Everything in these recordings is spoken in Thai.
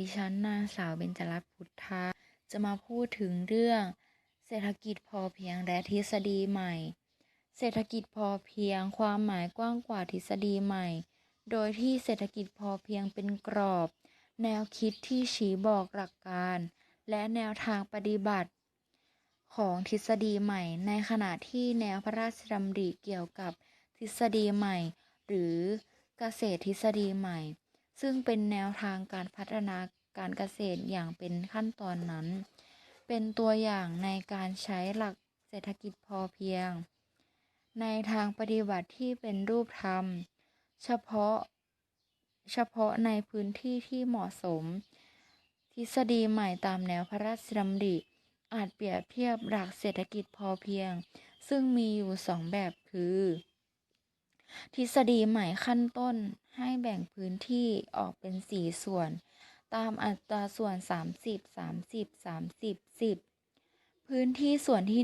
ดิฉันนางสาวเบญจรัตน์พุทธาจะมาพูดถึงเรื่อง เศรษฐกิจพอเพียงและทฤษฎีใหม่ เศรษฐกิจพอเพียงความหมายกว้างกว่าทฤษฎีใหม่ โดยที่เศรษฐกิจพอเพียงเป็นกรอบ แนวคิดที่ชี้บอกหลักการ และแนวทางปฏิบัติ ของทฤษฎีใหม่ ในขณะที่แนวพระราชดำริเกี่ยวกับทฤษฎีใหม่ หรือเกษตรทฤษฎีใหม่ ซึ่งเป็นแนวทางการพัฒนาการเกษตรอย่างเป็นขั้นตอนนั้น เป็นตัวอย่างในการใช้หลักเศรษฐกิจพอเพียง ในทางปฏิบัติที่เป็นรูปธรรม เฉพาะเฉพาะในพื้นที่ที่เหมาะสม ทฤษฎีใหม่ตามแนวพระราชดำริ อาจเปรียบเทียบหลักเศรษฐกิจพอเพียง ซึ่งมีอยู่สองแบบคือ ทฤษฎีใหม่ขั้นต้น ให้แบ่งพื้นที่ออกเป็นสี่ส่วน ตามอัตราส่วน 30 30 30 10 พื้นที่ส่วนที่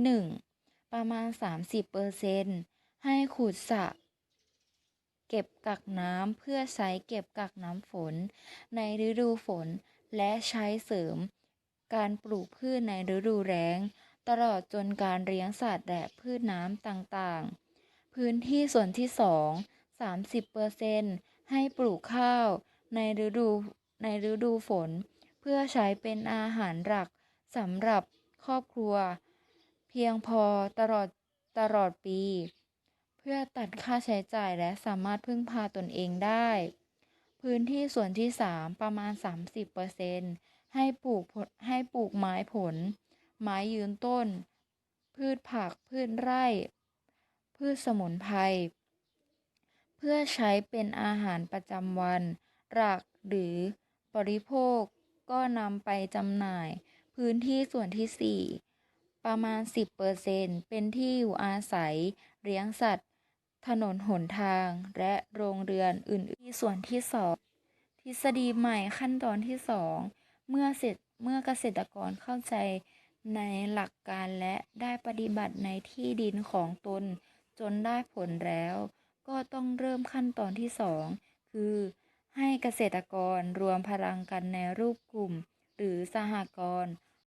1 ประมาณ 30เปอร์เซนต์ให้ขุดสระเก็บกักน้ำเพื่อใช้เก็บกักน้ำฝน ในฤดูฝนและใช้เสริม การปลูกพืชในฤดูแล้ง ตลอดจนการเลี้ยงสัตว์และพืชน้ำต่างๆ พื้นที่ส่วนที่ 2 30เปอร์เซนต์ให้ปลูกข้าวในฤดูในฤดูฝน เพื่อใช้เป็นอาหารหลักสำหรับครอบครัว เพียงพอตลอดตลอดปี เพื่อตัดค่าใช้จ่ายและสามารถพึ่งพาตนเองได้ พื้นที่ส่วนที่ 3 ประมาณ 30เปอร์เซนต์ให้ปลูกให้ปลูกไม้ผล ไม้ยืนต้น พืชผักพืชไร่ พืชสมุนไพร พื่อใช้เป็นอาหารประจำวัน หลักหรือบริโภคก็นำไปจำหน่าย พื้นที่ส่วนที่ 4 ประมาณ 10เปอร์เซนต์เป็นที่อยู่อาศัย เลี้ยงสัตว์ ถนนหนทาง และโรงเรือนอื่นๆส่วนที่ 2 ทฤษฎีใหม่ขั้นตอนที่ 2 เมื่อเสร็จเมื่อเกษตรกรเข้าใจในหลักการและได้ปฏิบัติในที่ดินของตนจนได้ผลแล้ว ก็ต้องเริ่มขั้นตอนที่ 2 คือ ให้เกษตรกรรวมพลังกันในรูปกลุ่ม หรือสหกรณ์